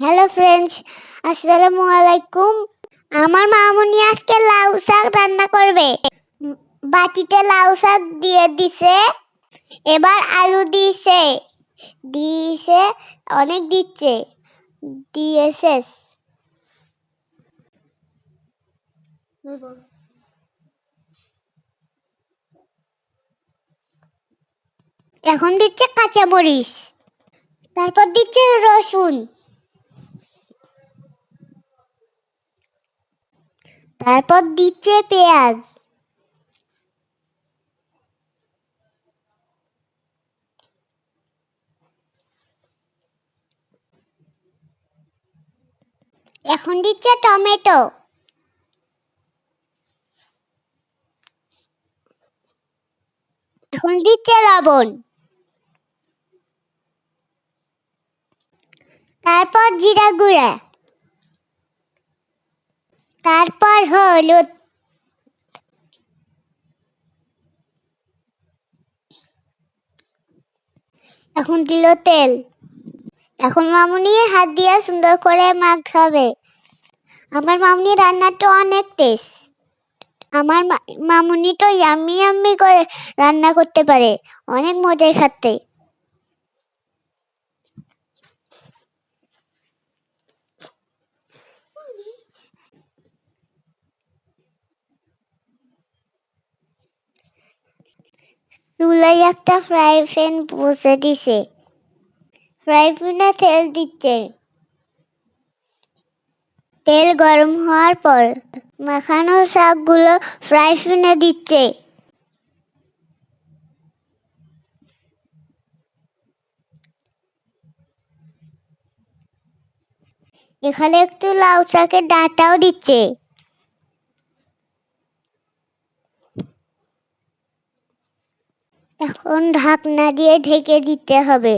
Hello friends আসসালামু আলাইকুম আমার মামুনি আজকে লাউ শাক রান্না করবে বাটিতে লাউ শাক দিয়ে দিছে এবার আলু দিছে দিছে অনেক দিচ্ছে দিয়ে শেষ এখন দিচ্ছে কাঁচা মরিচ তারপর দিচ্ছে রসুন তারপর দিচ্ছে পেঁয়াজ। এখন দিচ্ছে টমেটো। এখন দিচ্ছে লবণ। তারপর জিরা গুঁড়া। তারপর হলুদ এখন দিল তেল। এখন মামুনি হাত দিয়ে সুন্দর করে মাখাবে। আমার মামুনি রান্নাটা অনেক টেস্ট আমার মামুনি তো ইয়াম্মি ইয়াম্মি করে রান্না করতে পারে। অনেক মজায় খাতে চুলায় একটা ফ্রাই প্যান বসে দিছে। ফ্রাই প্যানে তেল দিচ্ছে। তেল গরম হওয়ার পর মাখানো শাকগুলো ফ্রাই প্যানে দিচ্ছে। এখানে একটু লাউ শাকের ডাঁটাও দিচ্ছে। এখন ঢাকনা দিয়ে ঢেকে দিতে হবে।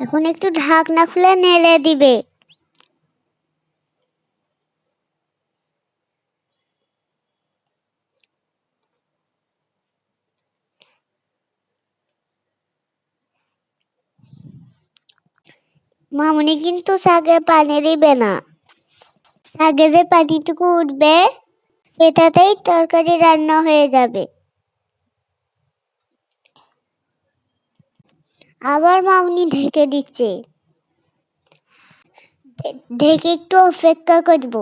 এখন একটু ঢাকনা খুলে নেড়ে দিবে। মামনি কিন্তু শাকে পানি দিবে না। শাকে যে পানিটুকু উঠবে, সেটাতেই তরকারি রান্না হয়ে যাবে। আবার মামনি ঢেকে দিচ্ছে। ঢেকে একটু অপেক্ষা করব।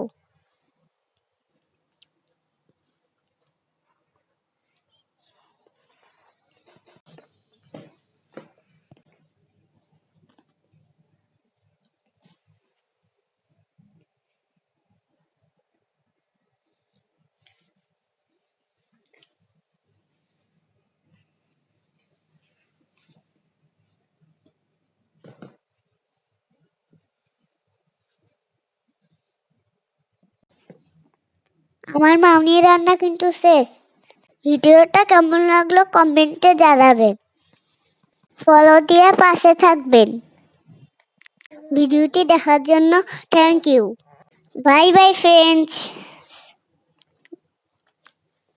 আমার মামনির রান্না কিন্তু শেষ। ভিডিওটা কেমন লাগল কমেন্টে জানাবেন ফলো দিয়ে পাশে থাকবেন। ভিডিওটি দেখার জন্য thank you bye bye friends